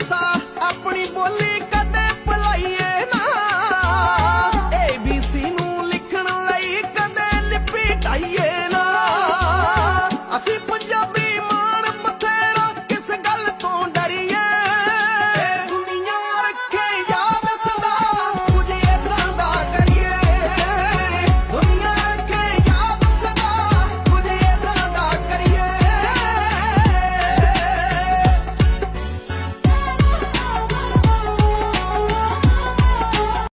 ਖਾਲਸਾ ਆਪਣੀ ਬੋਲੀ